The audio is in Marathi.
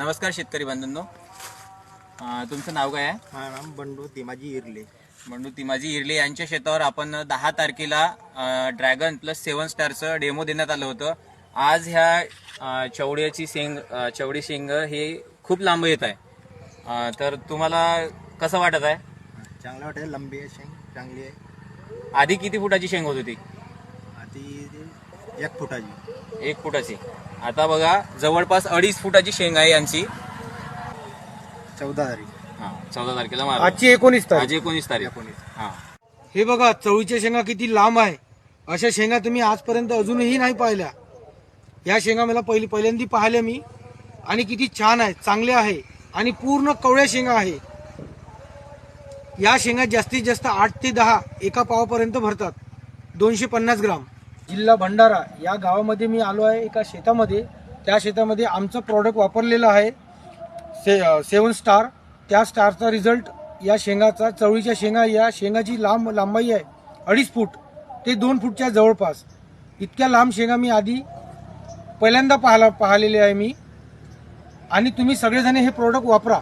नमस्कार शेतकरी बंधूंनो. अं, तुमचं नाव काय आहे? नाम बंडू तिमाजी इरले. बंडू तिमाजी इर्ले. यांच्या शेतावर आपण दहा तारखेला ड्रॅगन प्लस सेवन स्टारचं डेमो देण्यात आलं होतं. आज ह्या चवड्याची शेंग चवडी शेंग हे खूप लांब येत आहे. तर तुम्हाला कसं वाटत आहे? चांगला वाटेल लंबी आहे शेंग चांगली आहे. आधी किती फुटाची शेंग होत होती? ती एक फुटाची. एक फुटाची. आता बघा जवळपास अडीच फुटाची शेंग आहे यांची. चौदा तारीख. हा चौदा तारखेला मारा. आजची एकोणीस तारीख. आज एकोणीस तारीख. एकोणीस. हा. हे बघा चवळीच्या शेंगा किती लांब आहे. अशा शेंगा तुम्ही आजपर्यंत अजूनही नाही पाहिल्या. या शेंगा मला पहिली पहिल्यांदा पाहिल्या मी. आणि किती छान आहे चांगल्या आहे. आणि पूर्ण कवळ्या शेंगा आहे. या शेंगा जास्तीत जास्त आठ ते दहा एका पावापर्यंत भरतात. दोनशे पन्नास ग्राम. जिल्हा भंडारा या गावामध्ये मी आलो आहे एका शेतामध्ये. त्या शेतामध्ये आमचं प्रॉडक्ट वापरलेलं आहे. से सेवन स्टार त्या स्टारचा रिझल्ट या शेंगाचा चवळीच्या शेंगा या शेंगाची लांब लांबाई आहे अडीच फूट. ते दोन फूटच्या जवळपास. इतक्या लांब शेंगा मी आधी पहिल्यांदा पाहला पाहिलेले आहे मी. आणि तुम्ही सगळेजण हे प्रोडक्ट वापरा.